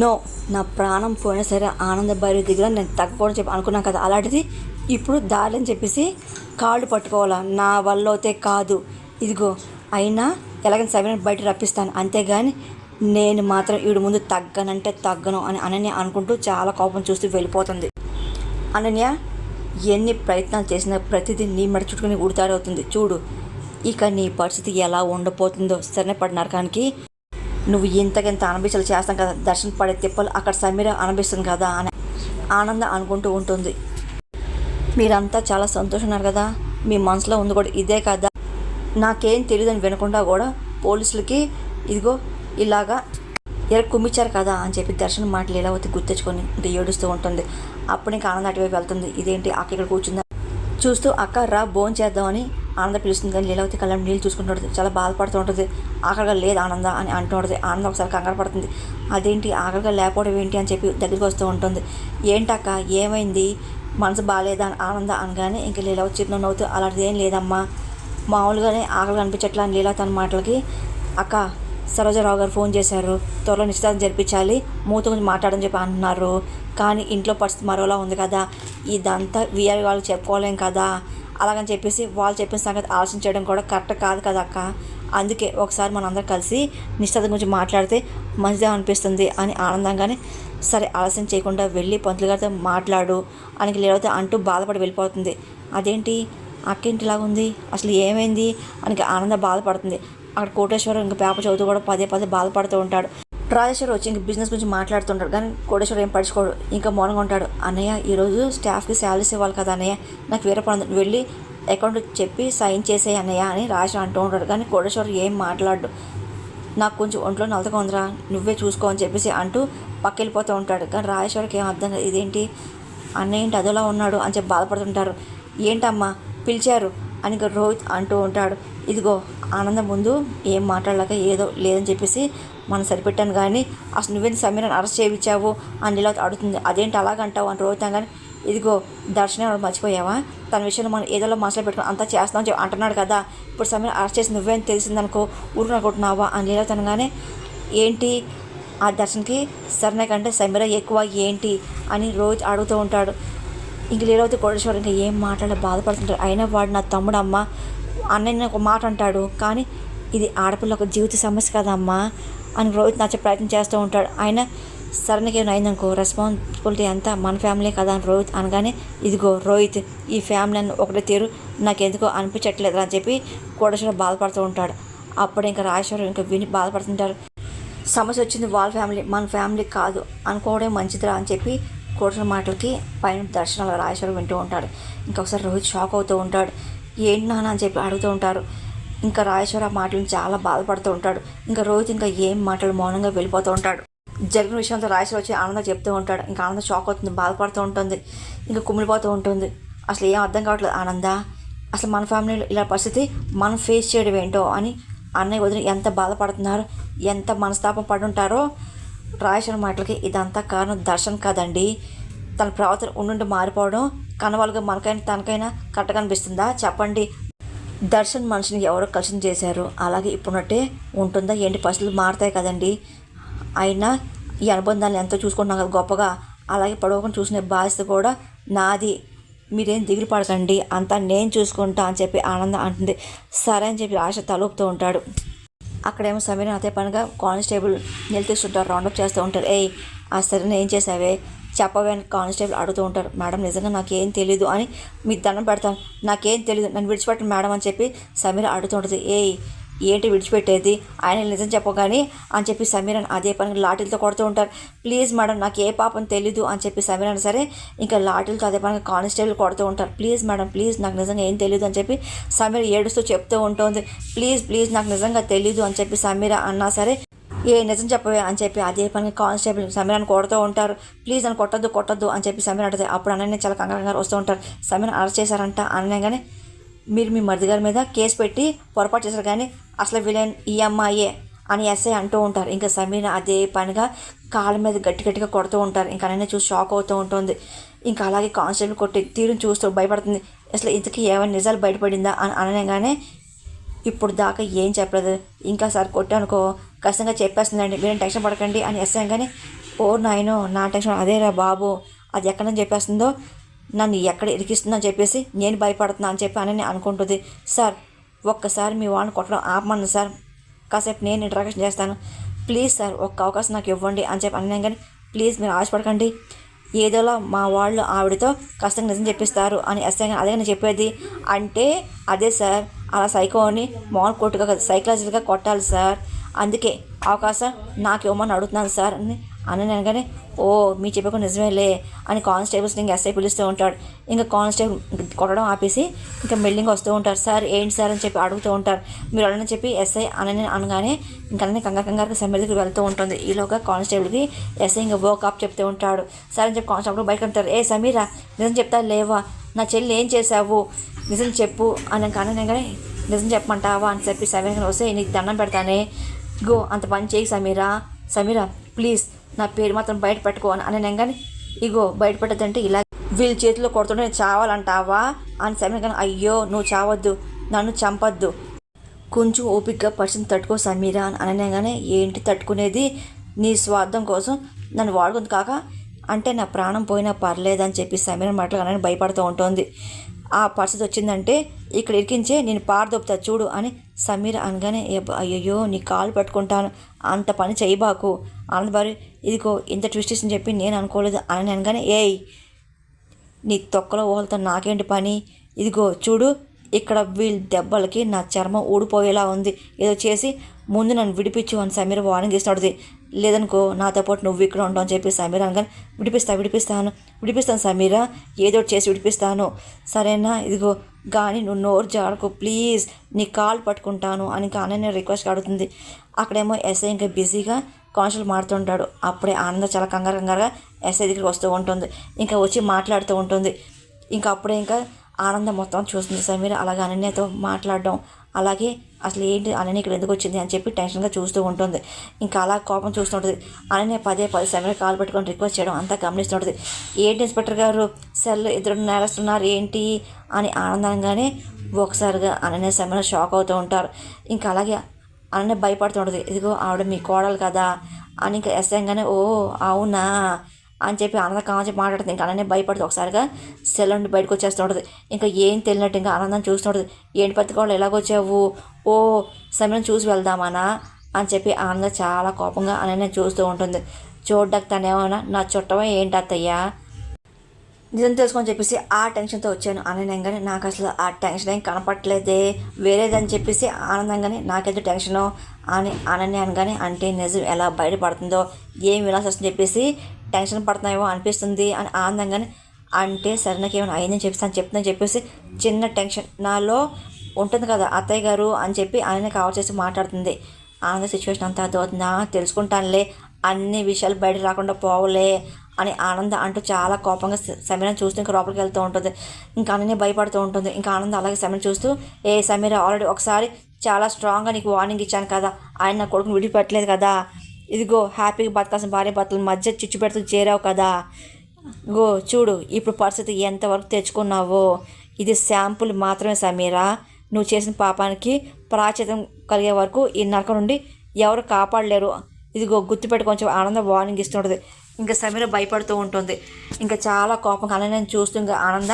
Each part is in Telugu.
నో నా ప్రాణం పోయినా సరే ఆనంద భైరవి దగ్గర నేను తగ్గకూడదు చెప్పి అనుకున్నాను కదా. అలాంటిది ఇప్పుడు దారి అని చెప్పేసి కాళ్ళు పట్టుకోవాలా? నా వల్ల అయితే కాదు. ఇదిగో అయినా ఎలాగైనా సరైన బయట రప్పిస్తాను. అంతేగాని నేను మాత్రం ఈడు ముందు తగ్గనంటే తగ్గను అని అనన్య అనుకుంటూ చాలా కోపం చూస్తూ వెళ్ళిపోతుంది. అనన్య ఎన్ని ప్రయత్నాలు చేసినా ప్రతిదీ నీ మెడ చుట్టుకుని ఉడతాడవుతుంది చూడు ఇక నీ పరిస్థితి ఎలా ఉండబోతుందో సరైన పడినరకానికి నువ్వు ఇంతకింత అనుభవించాలి చేస్తాం కదా దర్శనం పడే తిప్పలు అక్కడ సమీర అనుభవిస్తుంది కదా అని ఆనందం అనుకుంటూ ఉంటుంది. మీరంతా చాలా సంతోషన్నారు కదా మీ మనసులో ఉంది కూడా ఇదే కదా. నాకేం తెలియదని వినకుండా కూడా పోలీసులకి ఇదిగో ఇలాగా ఎర కుమ్మిచ్చారు కదా అని చెప్పి దర్శనం మాట లీలావతి గుర్తించుకొని అంటే ఏడుస్తూ ఉంటుంది. అప్పుడు ఇంకా ఆనంద అటువైపు వెళ్తుంది. ఇదేంటి అక్క ఇక్కడ కూర్చుందా? చూస్తూ అక్క రా భోజనం చేద్దామని ఆనంద పిలుస్తుంది కానీ లీలావతి కళ్ళ నీళ్ళు చూసుకుంటుంది చాలా బాధపడుతూ ఉంటుంది. ఆకలిగా లేదు ఆనంద అని అంటూ ఉంటుంది. ఆనంద ఒకసారి కంగారు పడుతుంది. అదేంటి? ఆకలిగా లేకపోవడం ఏంటి అని చెప్పి దగ్గరికి వస్తూ ఉంటుంది. ఏంటక్క? ఏమైంది? మనసు బాగాలేదా అని ఆనంద అనగానే ఇంక లీలావతి చిన్న నవ్వుతూ అలాంటిది ఏం లేదమ్మా. మామూలుగానే ఆకలి అనిపించట్లా అని లీలా తన మాటలకి అక్క సరోజరావు గారు ఫోన్ చేశారు. త్వరలో నిశ్చితార్థం జరిపించాలి. మూత గురించి మాట్లాడని చెప్పి అంటున్నారు కానీ ఇంట్లో పరిస్థితి మరోలా ఉంది కదా. ఇదంతా వీఆర్ వాళ్ళు చెప్పుకోలేం కదా. అలాగని చెప్పేసి వాళ్ళు చెప్పిన సంగతి ఆలోచించడం కూడా కరెక్ట్ కాదు కదా అక్క. అందుకే ఒకసారి మనందరం కలిసి నిశ్చిత గురించి మాట్లాడితే మంచిదే అనిపిస్తుంది అని ఆనందంగానే సరే ఆలస్యం చేయకుండా వెళ్ళి పంతులు గారితో మాట్లాడు అని లేకపోతే అంటూ బాధపడి వెళ్ళిపోతుంది. అదేంటి? అక్కేంటిలాగా ఉంది అసలు ఏమైంది? అని ఆనంద బాధపడుతుంది. అక్కడ కోటేశ్వరం ఇంకా పేపర్ చదువుతూ కూడా పదే పదే బాధపడుతూ ఉంటాడు. రాజేశ్వర్ వచ్చి ఇంక బిజినెస్ గురించి మాట్లాడుతుంటాడు. కానీ కోటేశ్వర్ ఏం పడుచుకోడు ఇంకా మౌనంగా ఉంటాడు. అన్నయ్య ఈరోజు స్టాఫ్కి శాలరీస్ ఇవ్వాలి కదా అన్నయ్య. నాకు వేరే పని వెళ్ళి అకౌంట్ చెప్పి సైన్ చేసే అన్నయ్య అని రాజేశ్వర్ అంటూ ఉంటాడు. కానీ కోటేశ్వర్ ఏం మాట్లాడు నాకు కొంచెం ఒంట్లో నలతగా ఉందిరా. నువ్వే చూసుకో అని చెప్పేసి అంటూ పక్క వెళ్ళిపోతూ ఉంటాడు. కానీ రాజేశ్వరికి ఏం అర్థం కాదు. ఇదేంటి? అన్నయ్య ఏంటి అదోలా ఉన్నాడు అని చెప్పి బాధపడుతుంటారు. ఏంటమ్మా? పిలిచారు అని రోహిత్ అంటూ ఉంటాడు. ఇదిగో ఆనందం ముందు ఏం మాట్లాడలేక ఏదో లేదని చెప్పేసి మనం సరిపెట్టాను కానీ అసలు నువ్వేంటి సమీరాన్ని అరెస్ట్ చేయించావు అని నిలవత అడుగుతుంది. అదేంటి అలాగంటావు అని రోహితం కానీ ఇదిగో దర్శనం మర్చిపోయావా? తన విషయంలో మనం ఏదో మనసులో పెట్టుకుని అంతా చేస్తామని చెప్పి అంటున్నాడు కదా. ఇప్పుడు సమీర అరెస్ట్ చేసి నువ్వేం తెలిసిందనుకో ఊరు అనుకుంటున్నావా అని నిలవతనగానే ఏంటి ఆ దర్శన్కి సరైన కంటే సమీర ఎక్కువ ఏంటి అని రోహిత్ అడుగుతూ ఉంటాడు. ఇంక లీలావతి కోటేశ్వర్ ఇంకా ఏం మాట్లాడే బాధపడుతుంటాడు. అయినా వాడు నా తమ్ముడు అమ్మ అన్నయ్య ఒక మాట అంటాడు. కానీ ఇది ఆడపిల్ల ఒక జీవిత సమస్య కదమ్మా. అని రోహిత్ నచ్చే ప్రయత్నం చేస్తూ ఉంటాడు. ఆయన సరణకి అయిందనుకో రెస్పాన్సిబిలిటీ అంతా మన ఫ్యామిలీ కదా అని రోహిత్ అనగానే ఇదిగో రోహిత్ ఈ ఫ్యామిలీ అని ఒకటే తీరు నాకు ఎందుకో అనిపించట్లేదు అని చెప్పి కోడేశ్వరం బాధపడుతూ ఉంటాడు. అప్పుడు ఇంకా రాజేశ్వరం ఇంకా విని బాధపడుతుంటారు. సమస్య వచ్చింది వాళ్ళ ఫ్యామిలీ మన ఫ్యామిలీ కాదు అనుకోవడం మంచిదిరా అని చెప్పి కోటల మాటలకి పైన దర్శనాలు రాజేశ్వరం వింటూ ఉంటాడు. ఇంకొకసారి రోహిత్ షాక్ అవుతూ ఉంటాడు. ఏంటి నాన్న? అని చెప్పి అడుగుతూ ఉంటారు. ఇంకా రాజేశ్వర మాటలు మాటలను చాలా బాధపడుతూ ఉంటాడు. ఇంకా రోహిత్ ఇంకా ఏం మాటలు మౌనంగా వెళ్ళిపోతూ ఉంటాడు. జరిగిన విషయంతో రాజేశ్వర వచ్చి ఆనందం చెప్తూ ఉంటాడు. ఇంకా ఆనందం షాక్ అవుతుంది బాధపడుతూ ఉంటుంది. ఇంకా కుమిలిపోతూ ఉంటుంది. అసలు ఏం అర్థం కావట్లేదు. ఆనంద అసలు మన ఫ్యామిలీలో ఇలా పరిస్థితి మనం ఫేస్ చేయడం ఏంటో అని అన్నయ్య వదిలి ఎంత బాధపడుతున్నారు ఎంత మనస్తాపం పడుంటారో రాజేశ్వర మాటలకి ఇదంతా కారణం దర్శన్ కాదండి. తన ప్రవర్తన ఉండి మారిపోవడం కనవాళ్ళుగా మనకైనా తనకైనా కరెక్ట్గా అనిపిస్తుందా? చెప్పండి. దర్శన్ మనిషిని ఎవరో కలిసి చేశారు. అలాగే ఇప్పుడున్నట్టే ఉంటుందా? ఏంటి పరిస్థితులు? మారుతాయి కదండి. అయినా ఈ అనుబంధాన్ని ఎంతో చూసుకుంటున్నాం కదా గొప్పగా. అలాగే పడవకుండా చూసుకునే బాధ్యత కూడా నాది. మీరేం దిగులు పడకండి. అంతా నేను చూసుకుంటా అని చెప్పి ఆనందం అంటుంది. సరే అని చెప్పి ఆశ తలుపుతూ ఉంటాడు. అక్కడేమో సమీరం అదే పనిగా కానిస్టేబుల్ నిలదీస్తుంటారు. రౌండప్ చేస్తూ ఉంటారు. ఏయ్ ఆ సరే ఏం చేసావే చెప్పవని కానిస్టేబుల్ అడుగుతూ ఉంటారు మేడం నిజంగా నాకేం తెలియదు అని మీ దండం పెడతాను. నాకేం తెలియదు నన్ను విడిచిపెట్టను మేడం అని చెప్పి సమీర అడుగుతూ ఉంటుంది. ఏయ్ ఏంటి విడిచిపెట్టేది? ఆయన నిజం చెప్పగాని అని చెప్పి సమీరన్ అదే పని లాఠీలతో కొడుతూ ఉంటారు. ప్లీజ్ మేడం నాకు ఏ పాపం తెలీదు అని చెప్పి సమీరన్ సరే ఇంకా లాఠీలతో అదే పని కానిస్టేబుల్ కొడుతూ ఉంటారు. ప్లీజ్ మేడం ప్లీజ్ నాకు నిజంగా ఏం తెలియదు అని చెప్పి సమీర ఏడుస్తూ చెప్తూ ఉంటుంది. ప్లీజ్ ప్లీజ్ నాకు నిజంగా తెలీదు అని చెప్పి సమీర అన్నా సరే ఏ నిజం చెప్పవే అని చెప్పి అదే పని కానిస్టేబుల్ సమీరాన్ని కొడుతూ ఉంటారు. ప్లీజ్ అని కొట్టద్దు కొట్టద్దు అని చెప్పి సమీర అంటది. అప్పుడు అన్నయ్య చాలా కంగారు వస్తూ ఉంటారు. సమీర్ అరెస్ట్ చేశారంట. అనగానే మీరు మీ మరిది గారి మీద కేసు పెట్టి పొరపాటు చేశారు కానీ అసలు విలన్ ఈ అమ్మాయే అని ఎస్ఐ అంటూ ఉంటారు. ఇంకా సమీర అదే పనిగా కాళ్ళ మీద గట్టి గట్టిగా కొడుతూ ఉంటారు. ఇంకా అన్నయ్య చూసి షాక్ అవుతూ ఉంటుంది. ఇంకా అలాగే కానిస్టేబుల్ కొట్టి తీరుని చూస్తూ భయపడుతుంది. అసలు ఇంతకీ ఏమైనా నిజాలు బయటపడిందా? అని అనగానే ఇప్పుడు దాకా ఏం చెప్పలేదు. ఇంకా సార్ కొట్టానుకో ఖచ్చితంగా చెప్పేస్తుందండి. మీరేం టెన్షన్ పడకండి అని వేస్తాం కానీ ఓ నాయనో నా టెన్షన్ అదేరా బాబు. అది ఎక్కడని చెప్పేస్తుందో నన్ను ఎక్కడ ఇరికిస్తుందని చెప్పేసి నేను భయపడుతున్నా అని చెప్పి అని అనుకుంటుంది. సార్ ఒక్కసారి మీ వాడిని కొట్టడం ఆపమను సార్. కాసేపు నేను ఇంట్రాక్షన్ చేస్తాను. ప్లీజ్ సార్ ఒక్క అవకాశం నాకు ఇవ్వండి అని చెప్పి అన్నాను కానీ ప్లీజ్ మీరు ఆశపడకండి. ఏదోలా మా వాళ్ళు ఆవిడతో కష్టంగా నిజం చెప్పిస్తారు అని ఎస్ఐ అదే నేను చెప్పేది. అంటే అదే సార్ అలా సైకోని మామూలు కొట్టుగా సైకలాజికల్గా కొట్టాలి సార్. అందుకే అవకాశం నాకు ఇవ్వమని అడుగుతున్నాను సార్ అని అని అనగానే ఓ మీ చెప్పక నిజమేలే అని కానిస్టేబుల్స్ ఇంకా ఎస్ఐ పిలుస్తూ ఉంటాడు. ఇంకా కానిస్టేబుల్ కొట్టడం ఆపేసి ఇంకా బిల్డింగ్ వస్తూ ఉంటారు. సార్ ఏంటి సార్ అని చెప్పి అడుగుతూ ఉంటారు. మీరు అలని చెప్పి ఎస్ఐ అనని అనగానే ఇంకా అన్నీ కంగారు కంగారుగా సమ్మె వెళ్తూ ఉంటుంది. ఈలోగా కానిస్టేబుల్కి ఎస్ఐ ఇంకా వర్క్ అప్ చెప్తూ ఉంటాడు. సార్ అని చెప్పి కానిస్టేబుల్ బయటకు అంటారు ఏ సమీరా నిజం చెప్తా లేవా? నా చెల్లి ఏం చేసావు నిజం చెప్పు అని కానీ కానీ నిజం చెప్పమంటావా? అని చెప్పి సమీర వస్తే నీకు దండం పెడతానే గో అంత పని చేయి సమీరా. సమీరా ప్లీజ్ నా పేరు మాత్రం బయట పెట్టుకో అని అని కానీ ఇగో బయట పెట్టద్దంటే ఇలా వీళ్ళ చేతిలో కొడుతుంటే నేను చావాలంటావా? అని సమీర కానీ అయ్యో నువ్వు చావద్దు నన్ను చంపద్దు. కొంచెం ఓపికగా పర్సన్ తట్టుకో సమీరా అని అనగానే ఏంటి తట్టుకునేది? నీ స్వార్థం కోసం నన్ను వాడుకుంది కాక అంటే నా ప్రాణం పోయినా పర్లేదని చెప్పి సమీర మాటలు భయపడుతూ ఉంటుంది. ఆ పరిస్థితి వచ్చిందంటే ఇక్కడ ఇరికించే నేను పారదొప్పుతా చూడు అని సమీర అనగానే అయ్యయ్యో నీ కాలు పట్టుకుంటాను. అంత పని చేయబాకు ఆనందబారి ఇదిగో ఇంత ట్విస్ట్ అని చెప్పి నేను అనుకోలేదు. అని అనగానే ఏయ్ నీ తొక్కలో ఊహలతో నాకేంటి పని? ఇదిగో చూడు ఇక్కడ వీళ్ళ దెబ్బలకి నా చర్మం ఊడిపోయేలా ఉంది. ఏదో చేసి ముందు నన్ను విడిపించు అని సమీర వార్నింగ్ ఇస్తున్నాడు లేదనుకో నాతో పాటు నువ్వు ఇక్కడ ఉండవు అని చెప్పి సమీర అనగానే విడిపిస్తా విడిపిస్తాను. విడిపిస్తాను సమీర. ఏదో చేసి విడిపిస్తాను. సరేనా? ఇదిగో కానీ నువ్వు నోరు జాడకు ప్లీజ్ నీ కాల్ పట్టుకుంటాను అని కానీ రిక్వెస్ట్ అడుగుతుంది. అక్కడేమో ఎస్ఐ ఇంకా బిజీగా కాన్షల్ మాడుతుంటాడు అప్పుడే ఆనందం చాలా కంగారు కంగారుగా ఎస్ఐ దగ్గరికి వస్తూ ఉంటుంది. ఇంకా వచ్చి మాట్లాడుతూ ఉంటుంది. ఇంకా అప్పుడే ఇంకా ఆనందం మొత్తం చూస్తుంది. సమీర అలాగే అనన్యతో మాట్లాడడం. అలాగే అసలు ఏంటి అనని ఇక్కడ ఎందుకు వచ్చింది అని చెప్పి టెన్షన్గా చూస్తూ ఉంటుంది. ఇంకా అలా కోపం చూస్తూ ఉంటుంది. అననే పదే పదే సమీర కాల్ పెట్టుకొని రిక్వెస్ట్ చేయడం అంతా గమనిస్తుంటుంది ఏంటి ఇన్స్పెక్టర్ గారు? సెల్ ఇద్దరు నేరస్తున్నారు. ఏంటి? అని ఆనందంగానే ఒకసారిగా అననే సమయంలో షాక్ అవుతూ ఉంటారు. ఇంకా అలాగే అననే భయపడుతుంటుంది ఇదిగో ఆవిడ మీ కోడలు కదా. అని ఇంకా ఎస్ఐగానే ఓ అవునా? అని చెప్పి ఆనందం కావాలని మాట్లాడుతుంది. ఇంకా అలానే భయపడుతుంది. ఒకసారిగా సెల్ నుండి బయటకు వచ్చేస్తుంటుంది ఇంకా ఏం తెలియనట్టు ఇంకా ఆనందం చూస్తుంటుంది ఏంటి పత్రికోళ్ళు ఎలాగొచ్చావు? ఓ సమయం చూసి వెళ్దామానా? అని చెప్పి ఆనందం చాలా కోపంగా అలానే చూస్తూ ఉంటుంది. చూడ్డానికి తనేమన్నా నా చుట్టమే ఏంటి అత్తయ్యా? నిజం తెలుసుకొని చెప్పేసి ఆ టెన్షన్తో వచ్చాను. అననంగానే నాకు అసలు ఆ టెన్షన్ ఏం కనపట్లేదే వేరేదని చెప్పేసి ఆనందంగానే నాకేదో టెన్షను అని అనని అనగానే అంటే నిజం ఎలా బయటపడుతుందో ఏం వినాల్సి వస్తుందని చెప్పేసి టెన్షన్ పడుతున్నాయేమో అనిపిస్తుంది అని ఆనందంగానే అంటే సరే నాకు ఏమైనా అయిందని చెప్పేసి చెప్తుందని చెప్పేసి చిన్న టెన్షన్ నాలో ఉంటుంది కదా అత్తయ్య గారు అని చెప్పి ఆయన కవర్ చేసి మాట్లాడుతుంది. ఆనంద సిచ్యువేషన్ అంతా అర్థమవుతుందా? తెలుసుకుంటానులే. అన్ని విషయాలు బయట రాకుండా పోవలే అని ఆనంద అంటూ చాలా కోపంగా సమీరాని చూస్తూ ఇంకా లోపలికి వెళ్తూ ఉంటుంది. ఇంకా అన్నీ భయపడుతూ ఉంటుంది. ఇంకా ఆనంద అలాగే సమీర చూస్తూ ఏ సమీర ఆల్రెడీ ఒకసారి చాలా స్ట్రాంగ్గా నీకు వార్నింగ్ ఇచ్చాను కదా. ఆయన నా కొడుకుని విడిపెట్టలేదు కదా. ఇదిగో హ్యాపీగా బతకాల్సిన భార్య భర్తల మధ్య చిచ్చు పెడుతూ చేరావు కదా. గో చూడు ఇప్పుడు పరిస్థితి ఎంతవరకు తెచ్చుకున్నావో. ఇది శాంపుల్ మాత్రమే సమీరా. నువ్వు చేసిన పాపానికి ప్రాచితం కలిగే వరకు ఈ నరకం నుండి ఎవరు కాపాడలేరు. ఇదిగో గుర్తుపెట్టి కొంచెం ఆనందం వార్నింగ్ ఇస్తుంటుంది. ఇంకా సమీర భయపడుతూ ఉంటుంది. ఇంకా చాలా కోపం నేను చూస్తూ ఇంకా ఆనంద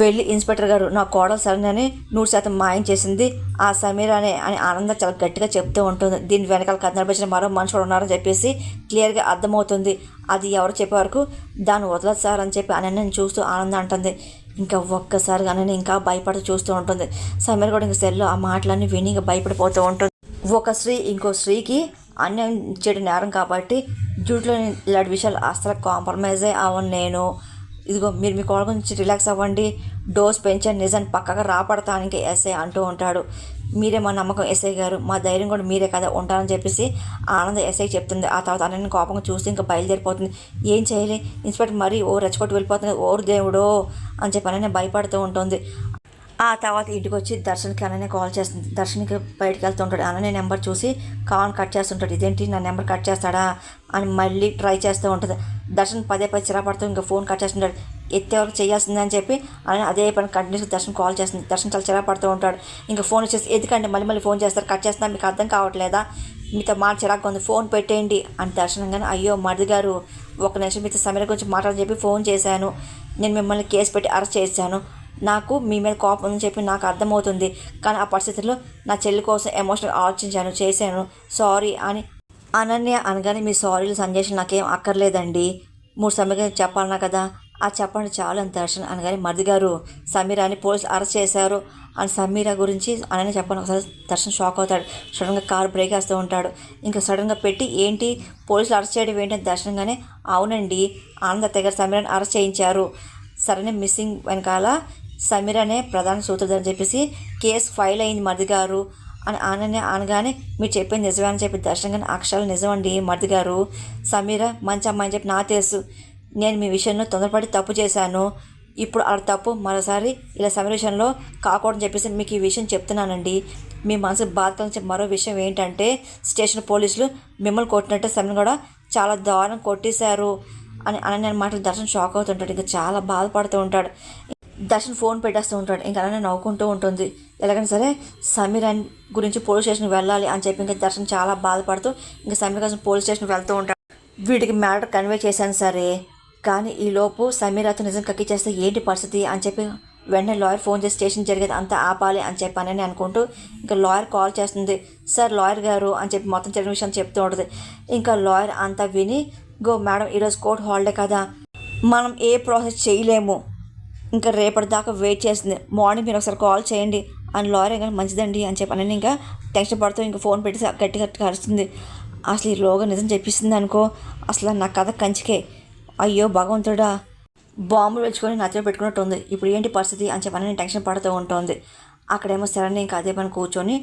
వెళ్ళి ఇన్స్పెక్టర్ గారు నా కోడలు సరేనని నూరు శాతం మాయం చేసింది. ఆ సమీర అనే అని ఆనంద చాలా గట్టిగా చెప్తూ ఉంటుంది. దీని వెనకాల కథ నడిపించిన మరో మనుషులు ఉన్నారని చెప్పేసి క్లియర్గా అర్థమవుతుంది. అది ఎవరు చెప్పే వరకు దాన్ని వదలదు సార్ అని చెప్పి అనన్యని చూస్తూ ఆనంద అంటుంది. ఇంకా ఒక్కసారిగా అనన్య ఇంకా భయపడుతూ చూస్తూ ఉంటుంది. సమీర కూడా ఇంకా సెల్లో ఆ మాటలన్నీ విని ఇంకా భయపడిపోతూ ఉంటుంది. ఒక స్త్రీ ఇంకో స్త్రీకి అన్యాయం చేయడం నేరం కాబట్టి డ్యూటీలో ఇలాంటి విషయాలు అసలు కాంప్రమైజ్ అవ్వను నేను. ఇదిగో మీరు మీ కోళ్ళ గురించి రిలాక్స్ అవ్వండి. డోస్ పెంచండి. నిజాన్ని పక్కగా రాపడతానికి ఎస్ఐ అంటూ ఉంటాడు. మీరే మా నమ్మకం ఎస్ఐ గారు. మా ధైర్యం కూడా మీరే కదా ఉంటారని చెప్పేసి ఆనంద ఎస్ఐ చెప్తుంది. ఆ తర్వాత అన్నని కోపంగా చూస్తే ఇంకా బయలుదేరిపోతుంది. ఏం చేయలే? ఇన్స్పెక్టర్ మరీ ఓ రెచ్చగొట్టు వెళ్ళిపోతుంది. ఓరు దేవుడో అని చెప్పి అన్న భయపడుతూ ఉంటుంది. ఆ తర్వాత ఇంటికి వచ్చి దర్శన్కి అననే కాల్ చేస్తుంది దర్శన్కి బయటకు వెళ్తుంటాడు అననే నెంబర్ చూసి కాల్ కట్ చేస్తుంటాడు. ఇదేంటి? నా నెంబర్ కట్ చేస్తాడా? అని మళ్ళీ ట్రై చేస్తూ ఉంటుంది. దర్శన్ పదే పదే చిరాపడుతూ ఇంకా ఫోన్ కట్ చేస్తుంటాడు. ఎత్తేవరకు చేయాల్సిందని చెప్పి అలానే అదే పని కంటిన్యూస్గా దర్శనం కాల్ చేస్తుంది. దర్శనం చాలా చిరాపడుతూ ఉంటాడు. ఇంకా ఫోన్ వచ్చేసి ఎందుకంటే మళ్ళీ మళ్ళీ ఫోన్ చేస్తారు? కట్ చేస్తున్నా? మీకు అర్థం కావట్లేదా? మీతో మాట చిరాకు ఉంది. ఫోన్ పెట్టేయండి అని దర్శనంగానే అయ్యో మరిది గారు ఒక నిమిషం మీతో సమీర గురించి మాట్లాడని చెప్పి ఫోన్ చేశాను. నేను మిమ్మల్ని కేసు పెట్టి అరెస్ట్ చేశాను. నాకు మీ మీద కోపం అని చెప్పి నాకు అర్థమవుతుంది. కానీ ఆ పరిస్థితుల్లో నా చెల్లి కోసం ఎమోషనల్ ఆలోచించాను చేశాను. సారీ అని అనన్య అనగానే మీ సారీలు సందేశం నాకేం అక్కర్లేదండి. మూడు సమయంగా చెప్పాలన్నా కదా ఆ చెప్పండి చాలు అని దర్శన్ అనగానే మరిది గారు సమీరాని పోలీసులు అరెస్ట్ చేశారు అని సమీర గురించి అనని చెప్పని ఒకసారి దర్శన్ షాక్ అవుతాడు. సడన్గా కారు బ్రేక్ వేస్తూ ఉంటాడు. ఇంకా సడన్గా పెట్టి ఏంటి పోలీసులు అరెస్ట్ చేయడం ఏంటి అని దర్శనంగానే అవునండి ఆనంద దగ్గర సమీరాని అరెస్ట్ చేయించారు. సరైన మిస్సింగ్ వెనకాల సమీర్ అనే ప్రధాన సూత్రధారి అని చెప్పేసి కేసు ఫైల్ అయింది మరిది గారు. అని అననే అనగానే మీరు చెప్పింది నిజమే అని చెప్పి దర్శనంగానే అక్షరాలు నిజమండి మరిది గారు. సమీర మంచి అమ్మాయి అని చెప్పి నా తెలుసు. నేను మీ విషయంలో తొందరపడి తప్పు చేశాను. ఇప్పుడు ఆ తప్పు మరోసారి ఇలా సమీర విషయంలో కాకూడదని చెప్పేసి మీకు ఈ విషయం చెప్తున్నానండి. మీ మనసు బాధ కలిగించే మరో విషయం ఏంటంటే స్టేషన్ పోలీసులు మిమ్మల్ని కొట్టినట్టు సమీర్ కూడా చాలా దారుణం కొట్టేశారు. అని అనని మాటలు దర్శనం షాక్ అవుతుంటాడు. ఇంకా చాలా బాధపడుతూ ఉంటాడు. దర్శన్ ఫోన్ పెట్టేస్తూ ఉంటాడు. ఇంకా అలానే నవ్వుకుంటూ ఉంటుంది. ఎలాగైనా సరే సమీర్ అని గురించి పోలీస్ స్టేషన్కి వెళ్ళాలి అని చెప్పి ఇంకా దర్శన్ చాలా బాధపడుతూ ఇంకా సమీర్ కోసం పోలీస్ స్టేషన్కి వెళ్తూ ఉంటాడు. వీడికి మ్యాటర్ కన్వే చేశాను సరే కానీ ఈలోపు సమీర్ అతను నిజం కక్కి చేస్తే ఏంటి పరిస్థితి అని చెప్పి వెంటనే లాయర్ ఫోన్ చేసి స్టేషన్ జరిగేది అంతా ఆపాలి అని చెప్పానని అనుకుంటూ ఇంకా లాయర్ కాల్ చేస్తుంది. సార్ లాయర్ గారు అని చెప్పి మొత్తం జరిగిన విషయం చెప్తూ ఉంటుంది. ఇంకా లాయర్ అంతా విని గో మేడం ఈరోజు కోర్ట్ హాలిడే కదా మనం ఏ ప్రాసెస్ చేయలేము. ఇంకా రేపటి దాకా వెయిట్ చేస్తుంది. మార్నింగ్ మీరు ఒకసారి కాల్ చేయండి. అని లాయర్ కానీ మంచిదండి అని చెప్పి అని ఇంకా టెన్షన్ పడుతూ ఇంకా ఫోన్ పెట్టి గట్టి గట్టిగా అరుస్తుంది. అసలు ఈ లోగా నిజం చెప్పిస్తుంది అనుకో. అసలు నా కథ కంచికే. అయ్యో భగవంతుడా. బాంబులు వెలుచుకొని నచ్చ పెట్టుకున్నట్టు ఉంది. ఇప్పుడు ఏంటి పరిస్థితి? అని చెప్పి నేను టెన్షన్ పడుతూ ఉంటుంది. అక్కడేమో సరణి ఇంకా అదే పని కూర్చొని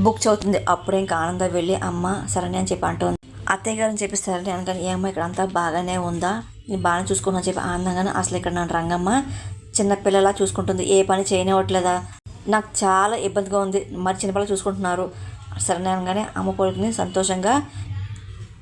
బుక్ చదువుతుంది. అప్పుడే ఇంకా ఆనందం వెళ్ళి అమ్మ సరణి అని చెప్పి అంటుంది. అత్తయ్య గారు అని చెప్పి సరణి అనగానే ఏమో ఇక్కడ అంతా బాగానే ఉందా? నేను బాగానే చూసుకున్నా చెప్పి ఆనందంగానే అసలు ఇక్కడ నా రంగమ్మ చిన్నపిల్లలా చూసుకుంటుంది. ఏ పని చేయనివ్వట్లేదా? నాకు చాలా ఇబ్బందిగా ఉంది. మరి చిన్నపిల్లలు చూసుకుంటున్నారు. సరే అమ్మ కొడుకుని సంతోషంగా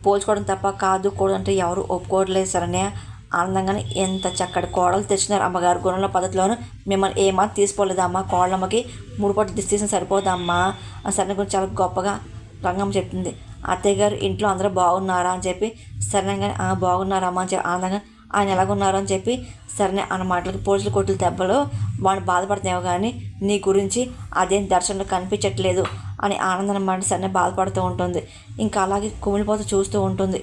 పోల్చుకోవడం తప్ప కాదు కూడా అంటే ఎవరు ఒప్పుకోవట్లేదు సరనే. ఆనందంగానే ఎంత చక్కటి కోడలు తెచ్చినారు అమ్మగారు. గుణంలో పద్ధతిలోనూ మిమ్మల్ని ఏమాత్రం తీసుకోలేదు అమ్మ. కోళ్ళమ్మకి మూడు పట్టు దిశ సరిపోదమ్మా. ఆ సరణ్య గురించి చాలా గొప్పగా రంగం చెప్తుంది అత్తయ్య గారు ఇంట్లో అందరూ బాగున్నారా? అని చెప్పి సరణంగానే బాగున్నారమ్మా అని చెప్పి ఆనందంగా ఆయన ఎలాగున్నారు అని చెప్పి సరే అన్న మాటలకి పోలీసులు కొట్టిన దెబ్బలో వాడు బాధపడతావు కానీ నీ గురించి అదేం దర్శనంలో కనిపించట్లేదు అని ఆనందం మాట సరే బాధపడుతూ ఉంటుంది. ఇంకా అలాగే కుమిలిపోతూ చూస్తూ ఉంటుంది.